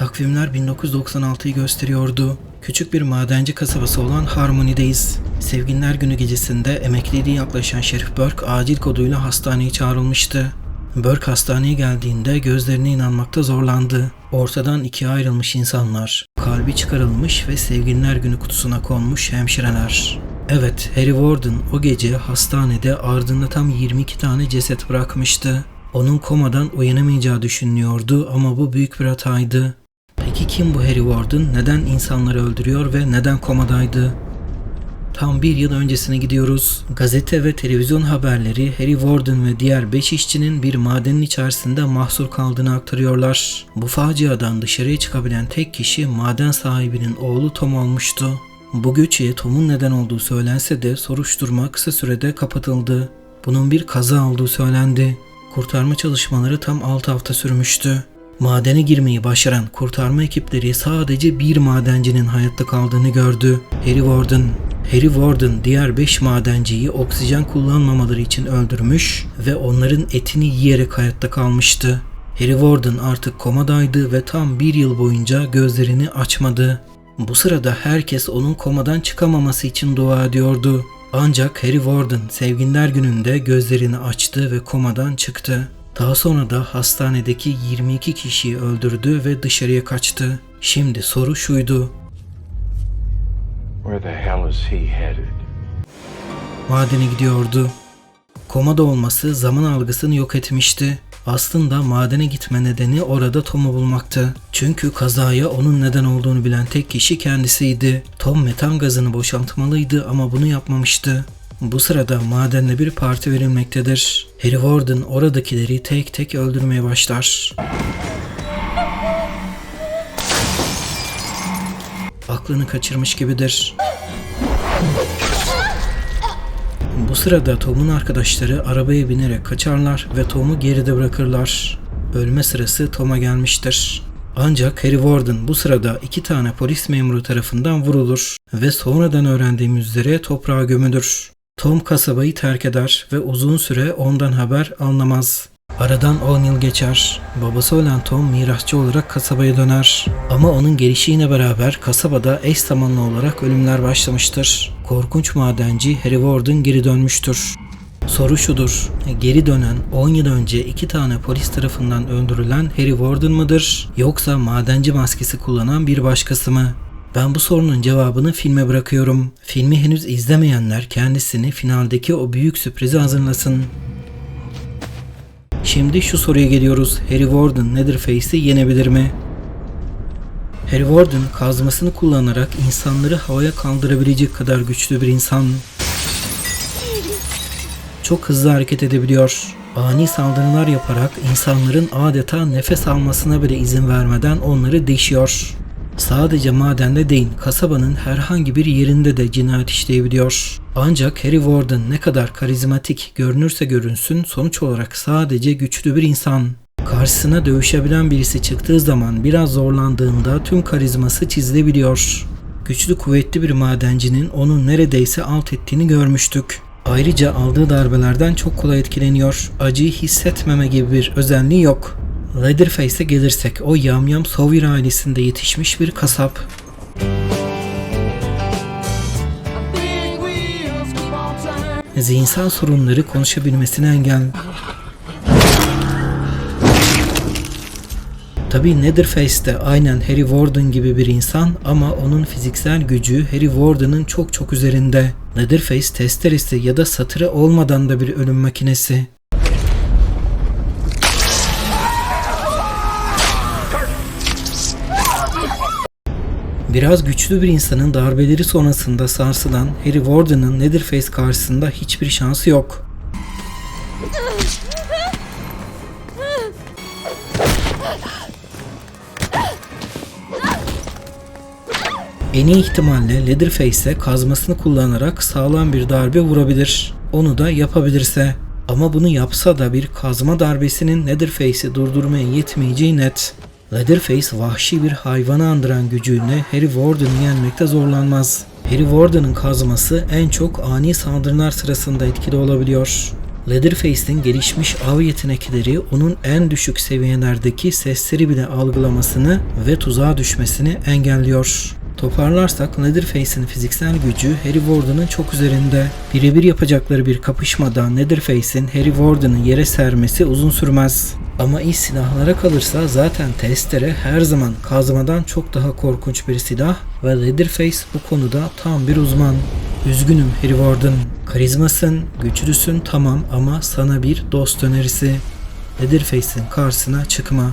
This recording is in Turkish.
Takvimler 1996'yı gösteriyordu. Küçük bir madenci kasabası olan Harmony'deyiz. Sevgililer günü gecesinde emekliliği yaklaşan Şerif Burke acil koduyla hastaneye çağrılmıştı. Burke hastaneye geldiğinde gözlerine inanmakta zorlandı. Ortadan ikiye ayrılmış insanlar, kalbi çıkarılmış ve sevgililer günü kutusuna konmuş hemşireler. Evet, Harry Warden o gece hastanede ardında tam 22 tane ceset bırakmıştı. Onun komadan uyanamayacağı düşünülüyordu ama bu büyük bir hataydı. Peki kim bu Harry Warden? Neden insanları öldürüyor ve neden komadaydı? Tam bir yıl öncesine gidiyoruz. Gazete ve televizyon haberleri Harry Warden ve diğer 5 işçinin bir madenin içerisinde mahsur kaldığını aktarıyorlar. Bu faciadan dışarıya çıkabilen tek kişi maden sahibinin oğlu Tom olmuştu. Bu göçeye Tom'un neden olduğu söylense de soruşturma kısa sürede kapatıldı. Bunun bir kaza olduğu söylendi. Kurtarma çalışmaları tam 6 hafta sürmüştü. Madene girmeyi başaran kurtarma ekipleri sadece bir madencinin hayatta kaldığını gördü. Harry Warden. Harry Warden diğer 5 madenciyi oksijen kullanmamaları için öldürmüş ve onların etini yiyerek hayatta kalmıştı. Harry Warden artık komadaydı ve tam bir yıl boyunca gözlerini açmadı. Bu sırada herkes onun komadan çıkamaması için dua ediyordu. Ancak Harry Warden sevgililer gününde gözlerini açtı ve komadan çıktı. Daha sonra da hastanedeki 22 kişiyi öldürdü ve dışarıya kaçtı. Şimdi soru şuydu. Where the hell is he headed? Madene gidiyordu. Komada olması zaman algısını yok etmişti. Aslında madene gitme nedeni orada Tom'u bulmaktı. Çünkü kazaya onun neden olduğunu bilen tek kişi kendisiydi. Tom metan gazını boşaltmalıydı ama bunu yapmamıştı. Bu sırada madende bir parti verilmektedir. Harry Warden oradakileri tek tek öldürmeye başlar. Aklını kaçırmış gibidir. Bu sırada Tom'un arkadaşları arabaya binerek kaçarlar ve Tom'u geride bırakırlar. Ölme sırası Tom'a gelmiştir. Ancak Harry Warden bu sırada iki tane polis memuru tarafından vurulur ve sonradan öğrendiğimiz üzere toprağa gömülür. Tom kasabayı terk eder ve uzun süre ondan haber anlamaz. Aradan 10 yıl geçer. Babası olan Tom mirasçı olarak kasabaya döner. Ama onun gelişiyle beraber kasabada eş zamanlı olarak ölümler başlamıştır. Korkunç madenci Harry Warden geri dönmüştür. Soru şudur. Geri dönen 10 yıl önce iki tane polis tarafından öldürülen Harry Warden mıdır? Yoksa madenci maskesi kullanan bir başkası mı? Ben bu sorunun cevabını filme bırakıyorum. Filmi henüz izlemeyenler kendisini finaldeki o büyük sürprize hazırlasın. Şimdi şu soruya geliyoruz. Harry Warden Netherface'i yenebilir mi? Harry Warden kazmasını kullanarak insanları havaya kaldırabilecek kadar güçlü bir insan. Çok hızlı hareket edebiliyor. Ani saldırılar yaparak insanların adeta nefes almasına bile izin vermeden onları deşiyor. Sadece madende değil, kasabanın herhangi bir yerinde de cinayet işleyebiliyor. Ancak Harry Warden ne kadar karizmatik görünürse görünsün sonuç olarak sadece güçlü bir insan. Karşısına dövüşebilen birisi çıktığı zaman biraz zorlandığında tüm karizması çizilebiliyor. Güçlü kuvvetli bir madencinin onu neredeyse alt ettiğini görmüştük. Ayrıca aldığı darbelerden çok kolay etkileniyor. Acıyı hissetmeme gibi bir özelliği yok. Leatherface'e gelirsek o yamyam Sawyer ailesinde yetişmiş bir kasap. Zihinsel sorunları konuşabilmesine engel. Tabi Netherface de aynen Harry Warden gibi bir insan ama onun fiziksel gücü Harry Warden'ın çok çok üzerinde. Netherface testeresi ya da satırı olmadan da bir ölüm makinesi. Biraz güçlü bir insanın darbeleri sonrasında sarsılan Harry Warden'ın Netherface karşısında hiçbir şansı yok. En iyi ihtimalle Leatherface'e kazmasını kullanarak sağlam bir darbe vurabilir. Onu da yapabilirse. Ama bunu yapsa da bir kazma darbesinin Leatherface'i durdurmaya yetmeyeceği net. Leatherface vahşi bir hayvanı andıran gücüyle Harry Warden'ı yenmekte zorlanmaz. Harry Warden'ın kazması en çok ani saldırılar sırasında etkili olabiliyor. Leatherface'in gelişmiş av yetenekleri onun en düşük seviyelerdeki sesleri bile algılamasını ve tuzağa düşmesini engelliyor. Toparlarsak Leatherface'in fiziksel gücü Harry Warden'ın çok üzerinde. Birebir yapacakları bir kapışmada Leatherface'in Harry Warden'ı yere sermesi uzun sürmez. Ama iş silahlara kalırsa zaten testere her zaman kazmadan çok daha korkunç bir silah ve Leatherface bu konuda tam bir uzman. Üzgünüm Harry Warden. Karizmasın, güçlüsün tamam ama sana bir dost önerisi. Leatherface'in karşısına çıkma.